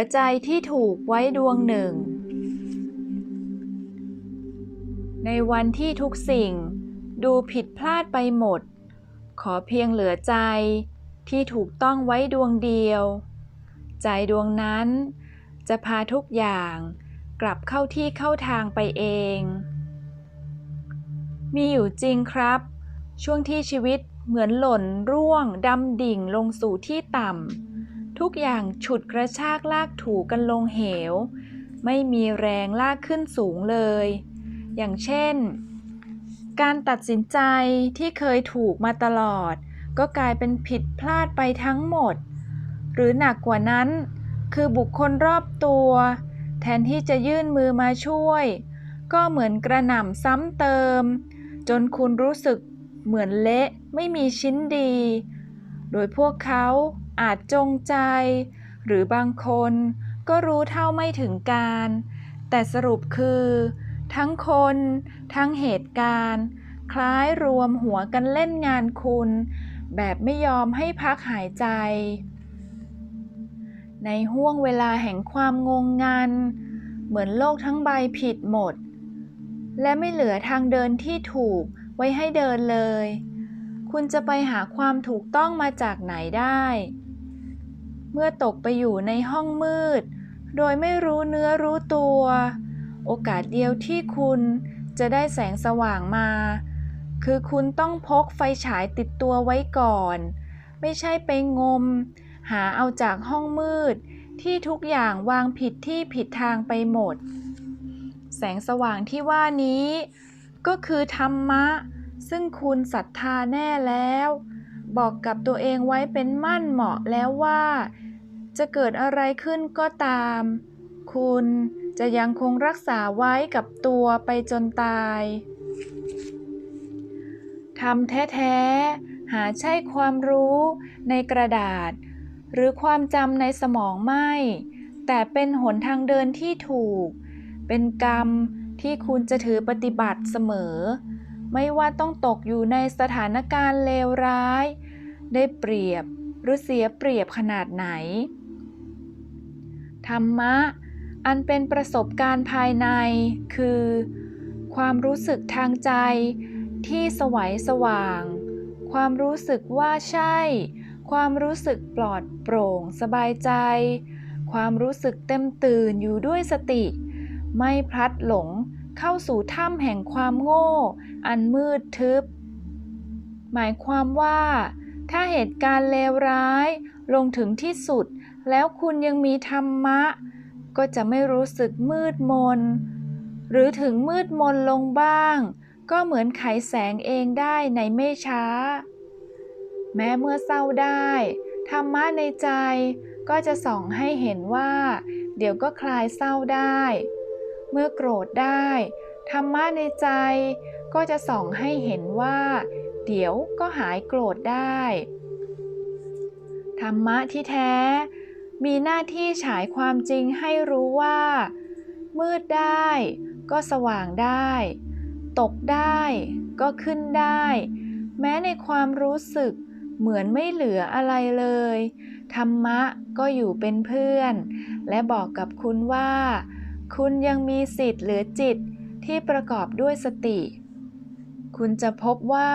เหลือใจที่ถูกไว้ดวงหนึ่ง ในวันที่ทุกสิ่งดูผิดพลาดไปหมด ขอเพียงเหลือใจที่ถูกต้องไว้ดวงเดียว ใจดวงนั้นจะพาทุกอย่างกลับเข้าที่เข้าทางไปเอง มีอยู่จริงครับ ช่วงที่ชีวิตเหมือนหล่นร่วงดำดิ่งลงสู่ที่ต่ำ ทุกอย่างฉุดกระชากลากถูกันลงเหว ไม่มีแรงลากขึ้นสูงเลย อย่างเช่น การตัดสินใจที่เคยถูกมาตลอด ก็กลายเป็นผิดพลาดไปทั้งหมด หรือหนักกว่านั้น คือบุคคลรอบตัว แทนที่จะยื่นมือมาช่วย ก็เหมือนกระหน่ำซ้ำเติม จนคุณรู้สึกเหมือนเละไม่มีชิ้นดี โดยพวกเขา อาจจงใจ หรือบางคนก็รู้เท่าไม่ถึงการ แต่สรุปคือ ทั้งคน ทั้งเหตุการณ์ คล้ายรวมหัวกันเล่นงานคุณ แบบไม่ยอมให้พักหายใจ ในห่วงเวลาแห่งความงงงัน เหมือนโลกทั้งใบผิดหมด และไม่เหลือทางเดินที่ถูกไว้ให้เดินเลย คุณจะไปหาความถูกต้องมาจากไหนได้ เมื่อตกไปอยู่ในห้องมืด โดยไม่รู้เนื้อรู้ตัว โอกาสเดียวที่คุณจะได้แสงสว่างมา คือคุณต้องพกไฟฉายติดตัวไว้ก่อน ไม่ใช่ไปงม หาเอาจากห้องมืด ที่ทุกอย่างวางผิดที่ผิดทางไปหมด แสงสว่างที่ว่านี้ ก็คือธรรมะ ซึ่งคุณศรัทธาแน่แล้ว บอกกับตัวเองไว้เป็นมั่นเหมาะแล้วว่า จะเกิดอะไรขึ้นก็ตาม คุณจะยังคงรักษาไว้กับตัวไปจนตายทำแท้ๆ หาใช่ความรู้ในกระดาษ หรือความจำในสมองไม่ แต่เป็นหนทางเดินที่ถูก เป็นกรรมที่คุณจะถือปฏิบัติเสมอ ไม่ว่าต้องตกอยู่ในสถานการณ์เลวร้าย ได้เปรียบหรือเสียเปรียบขนาดไหน ธรรมะ อันเป็นประสบการณ์ภายในคือ ความรู้สึกทางใจที่สวัยสว่าง ความรู้สึกว่าใช่ ความรู้สึกปลอดโปร่งสบายใจ ความรู้สึกเต็มตื่นอยู่ด้วยสติ ไม่พลัดหลง เข้าสู่ถ้ำแห่งความโง่ อันมืดทึบ หมายความว่า ถ้าเหตุการณ์เลวร้ายลงถึงที่สุด แล้วคุณยังมีธรรมะ ก็จะไม่รู้สึกมืดมน หรือถึงมืดมนลงบ้าง ก็เหมือนไขแสงเองได้ในไม่ช้า แม้เมื่อเศร้าได้ ธรรมะในใจก็จะส่องให้เห็นว่า เดี๋ยวก็คลายเศร้าได้ เมื่อโกรธได้ ธรรมะในใจก็จะส่องให้เห็นว่า เดี๋ยวก็หายโกรธได้ ธรรมะที่แท้ มีหน้าที่ฉายความจริงให้รู้ว่า มืดได้ก็สว่างได้ ตกได้ก็ขึ้นได้ แม้ในความรู้สึกเหมือนไม่เหลืออะไรเลย ธรรมะก็อยู่เป็นเพื่อน และบอกกับคุณว่า คุณยังมีสิทธิ์หลือจิตที่ประกอบด้วยสติ คุณจะพบว่า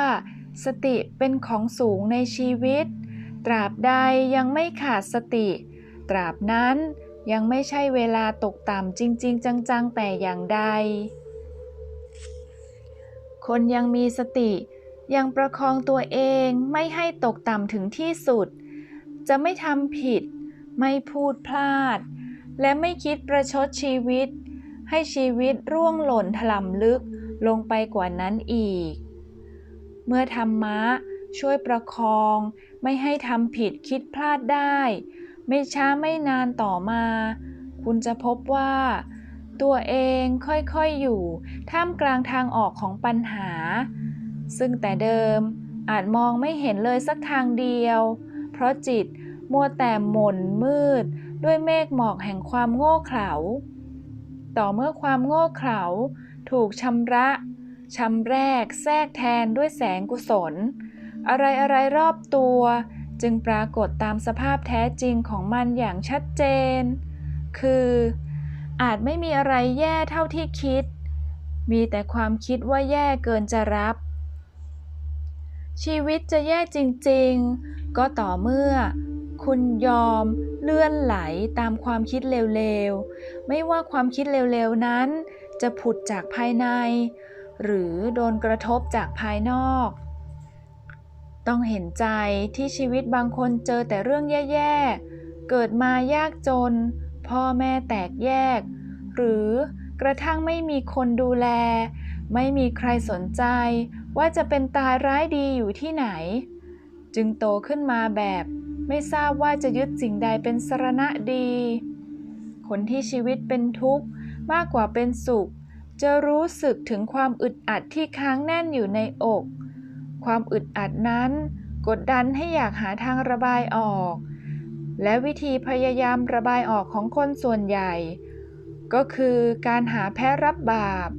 สติเป็นของสูงในชีวิต ตราบใดยังไม่ขาดสติ ตราบนั้นยังไม่ใช่เวลาตกต่ำจริง ๆ จัง ๆ แต่อย่างใด คนยังมีสติยังประคองตัวเองไม่ให้ตกต่ำถึงที่สุด จะไม่ทำผิด ไม่พูดพลาด และไม่คิดประชดชีวิต ให้ชีวิตร่วงหล่นถล่มลึกลงไปกว่านั้นอีก เมื่อธรรมะช่วยประคองไม่ให้ทำผิดคิดพลาดได้ ไม่ช้าไม่นานต่อมา คุณจะพบว่า ตัวเองค่อยๆอยู่ ท่ามกลางทางออกของปัญหา ซึ่งแต่เดิมอาจมองไม่เห็นเลยสักทางเดียว เพราะจิตมัวแต่หม่นมืด ด้วยเมฆหมอกแห่งความโง่เขลา ต่อเมื่อความโง่เขลาถูกชำระชำแรกแทรกแทนด้วยแสงกุศล อะไรอะไรรอบตัว จึงปรากฏตามสภาพแท้จริงของมันอย่างชัดเจน คือ อาจไม่มีอะไรแย่เท่าที่คิด มีแต่ความคิดว่าแย่เกินจะรับ ชีวิตจะแย่จริงๆ ก็ต่อเมื่อ คุณยอมเลื่อนไหลตามความคิดเร็วๆ ไม่ว่าความคิดเร็วๆ นั้น จะผุดจากภายใน หรือโดนกระทบจากภายนอก ต้องเห็นใจที่ชีวิตบางคนเจอแต่เรื่องแย่ๆ เกิดมายากจน พ่อแม่แตกแยก หรือกระทั่งไม่มีคนดูแล ไม่มีใครสนใจ ว่าจะเป็นตายร้ายดีอยู่ที่ไหน จึงโตขึ้นมาแบบ ไม่ทราบว่าจะยึดสิ่งใดเป็นสรณะดี คนที่ชีวิตเป็นทุกข์มากกว่าเป็นสุข จะรู้สึกถึงความอึดอัดที่ค้างแน่นอยู่ในอก ความอึดอัดนั้น กดดันให้อยากหาทางระบายออก และวิธีพยายามระบายออกของคนส่วนใหญ่ ก็คือการหาแพ้รับบาป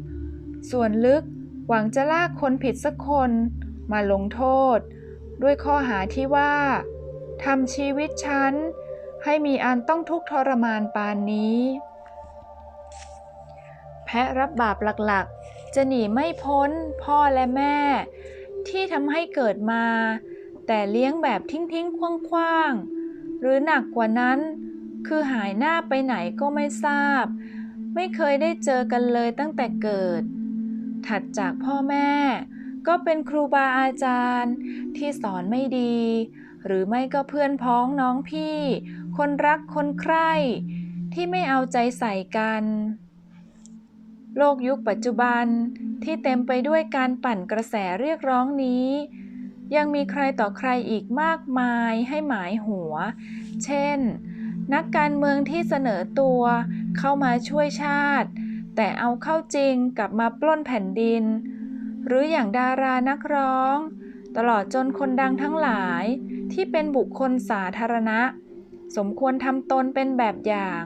ส่วนลึกหวังจะลากคนผิดสักคนมาลงโทษ ด้วยข้อหาที่ว่า ทำชีวิตฉัน ให้มีอันต้องทุกข์ทรมานปานนี้ แพะรับบาปหลักๆ จะหนีไม่พ้นพ่อและแม่ ที่ทำให้เกิดมา แต่เลี้ยงแบบทิ้งๆคว้างๆ หรือหนักกว่านั้น คือหายหน้าไปไหนก็ไม่ทราบ ไม่เคยได้เจอกันเลยตั้งแต่เกิด ถัดจากพ่อแม่ ก็เป็นครูบาอาจารย์ที่สอนไม่ดี หรือไม่ก็เพื่อนพ้องน้องพี่ คนรักคนใคร่ที่ไม่เอาใจใส่กัน โลกยุคปัจจุบันที่เต็มไปด้วยการปั่นกระแสเรียกร้องนี้ ยังมีใครต่อใครอีกมากมายให้หมายหัว เช่น นักการเมืองที่เสนอตัวเข้ามาช่วยชาติ แต่เอาเข้าจริงกลับมาปล้นแผ่นดิน หรืออย่างดารานักร้อง ตลอดจนคนดังทั้งหลายที่เป็นบุคคลสาธารณะ สมควรทำตนเป็นแบบอย่าง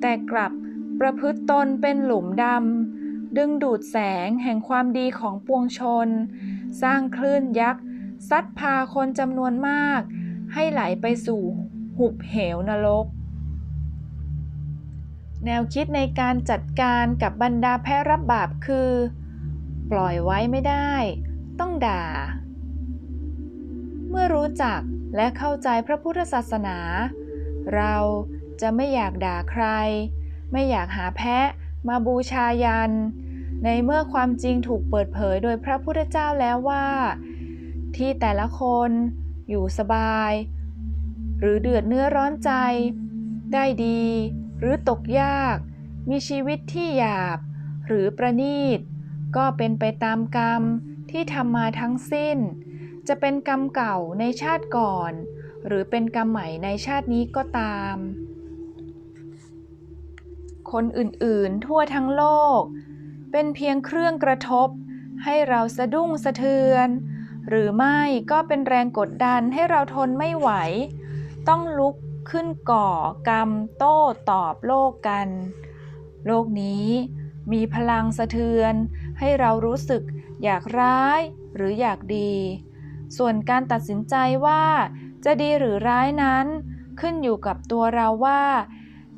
แต่กลับประพฤติตนเป็นหลุมดำดึงดูดแสงแห่งความดีของปวงชน สร้างคลื่นยักษ์ซัดพาคนจำนวนมาก ให้ไหลไปสู่หุบเหวนรก แนวคิดในการจัดการกับบรรดาแพ้รับบาปคือ ปล่อยไว้ไม่ได้ ต้องด่า เมื่อรู้จักและเข้าใจพระพุทธศาสนา เราจะไม่อยากด่าใคร ไม่อยากหาแพะมาบูชายัน ในเมื่อความจริงถูกเปิดเผยโดยพระพุทธเจ้าแล้วว่า ที่แต่ละคนอยู่สบาย หรือเดือดเนื้อร้อนใจ ได้ดี หรือตกยาก มีชีวิตที่หยาบ หรือประณีต ก็เป็นไปตามกรรมที่ทำมาทั้งสิ้น จะเป็นกรรมเก่าในชาติก่อน หรือเป็นกรรมใหม่ในชาตินี้ก็ตาม คนอื่นๆทั่วทั้งโลก เป็นเพียงเครื่องกระทบ ให้เราสะดุ้งสะเทือน หรือไม่ก็เป็นแรงกดดันให้เราทนไม่ไหว ต้องลุกขึ้นก่อกรรมโต้ตอบโลกกัน โลกนี้มีพลังสะเทือน ให้เรารู้สึกอยากร้ายหรืออยากดี ส่วนการตัดสินใจว่า จะดีหรือร้ายนั้น ขึ้นอยู่กับตัวเราว่า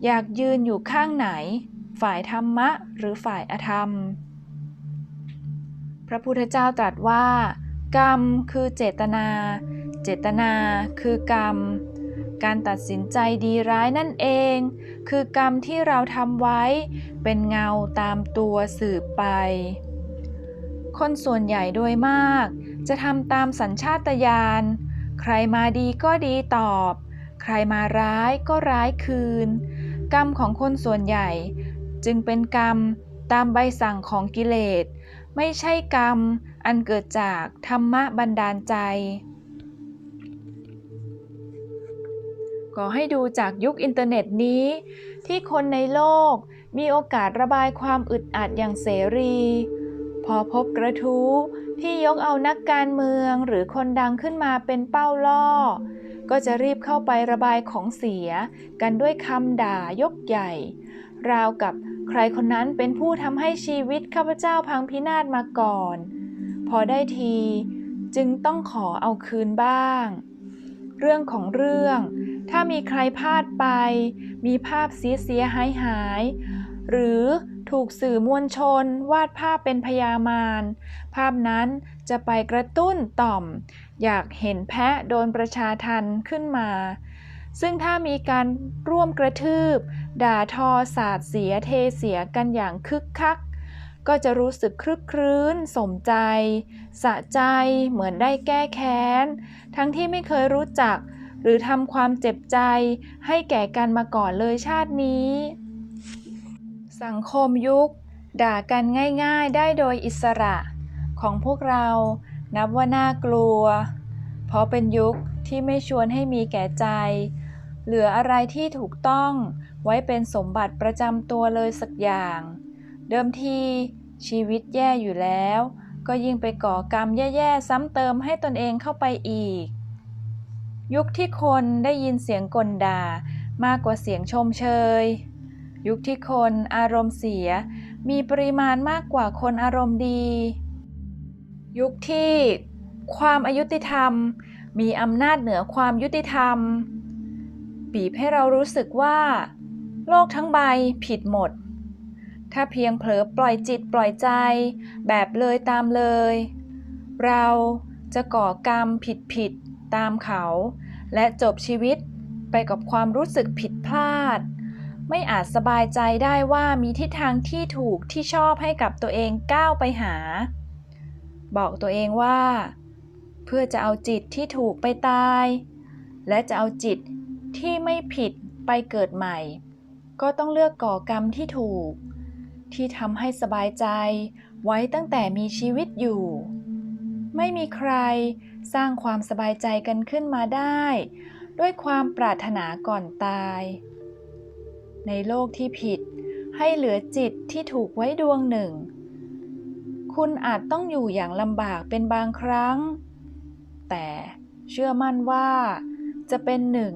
อยากยืนอยู่ข้างไหน ฝ่ายธรรมะหรือฝ่ายอธรรม พระพุทธเจ้าตรัสว่า กรรมคือเจตนา เจตนาคือกรรม การตัดสินใจดีร้ายนั่นเอง คือกรรมที่เราทำไว้ เป็นเงาตามตัวสืบไป คนส่วนใหญ่โดยมาก จะทำตามสัญชาตญาณ ใครมาดีก็ดีตอบ ใครมาร้ายก็ร้ายคืน กรรมของคนส่วนใหญ่ จึงเป็นกรรมตามใบสั่งของกิเลส ไม่ใช่กรรมอันเกิดจากธรรมะบันดาลใจก็ให้ดูจากยุคอินเทอร์เน็ตนี้ ที่คนในโลกมีโอกาสระบายความอึดอัดอย่างเสรี พอพบกระทู้ ที่ยกเอานักการเมืองหรือคนดังขึ้นมาเป็นเป้าล่อ ก็จะรีบเข้าไประบายของเสีย กันด้วยคำด่ายกใหญ่ ราวกับใครคนนั้นเป็นผู้ทำให้ชีวิตข้าพเจ้าพังพินาศมาก่อน พอได้ทีจึงต้องขอเอาคืนบ้าง เรื่องของเรื่อง ถ้ามีใครพลาดไป มีภาพเสียเสียหายหาย หรือถูกสื่อมวลชนวาดภาพเป็นพยามารภาพนั้นจะไปกระตุ้นต่อม อยากเห็นแพะโดนประชาทันขึ้นมา ซึ่งถ้ามีการร่วมกระทืบ ด่าทอสาดเสียเทเสียกันอย่างคึกคัก ก็จะรู้สึกคลึกครื้น สมใจ สะใจเหมือนได้แก้แค้น ทั้งที่ไม่เคยรู้จัก หรือทำความเจ็บใจให้แก่กันมาก่อนเลยชาตินี้ สังคมยุค ด่ากันง่ายๆได้โดยอิสระของพวกเรานับว่าน่ากลัว เพราะเป็นยุคที่ไม่ชวนให้มีแก่ใจ เหลืออะไรที่ถูกต้องไว้เป็นสมบัติประจำตัวเลยสักอย่าง เดิมทีชีวิตแย่อยู่แล้ว ก็ยิ่งไปก่อกรรมแย่ๆซ้ำเติมให้ตนเองเข้าไปอีก ยุคที่คนได้ยินเสียงกลด่ามากกว่าเสียงชมเชย ยุคที่คนอารมณ์เสีย มีปริมาณมากกว่าคนอารมณ์ดี ยุคที่ความอายุติธรรม มีอำนาจเหนือความยุติธรรม บีบให้เรารู้สึกว่า โลกทั้งใบผิดหมด ถ้าเพียงเผลอปล่อยจิตปล่อยใจ แบบเลยตามเลย เราจะก่อกรรมผิดผิดๆตามเขา และจบชีวิตไปกับความรู้สึกผิดพลาด ไม่อาจสบายใจได้ว่ามีทิศทางที่ถูกที่ชอบให้กับตัวเองก้าวไปหา บอกตัวเองว่า เพื่อจะเอาจิตที่ถูกไปตาย และจะเอาจิตที่ไม่ผิดไปเกิดใหม่ ก็ต้องเลือกก่อกรรมที่ถูก ที่ทำให้สบายใจไว้ตั้งแต่มีชีวิตอยู่ ไม่มีใครสร้างความสบายใจกันขึ้นมาได้ ด้วยความปรารถนาก่อนตาย ในโลกที่ผิด ให้เหลือจิตที่ถูกไว้ดวงหนึ่ง คุณอาจต้องอยู่อย่างลำบากเป็นบางครั้ง แต่เชื่อมั่นว่า จะเป็นหนึ่ง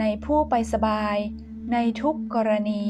ในผู้ไปสบายในทุกกรณี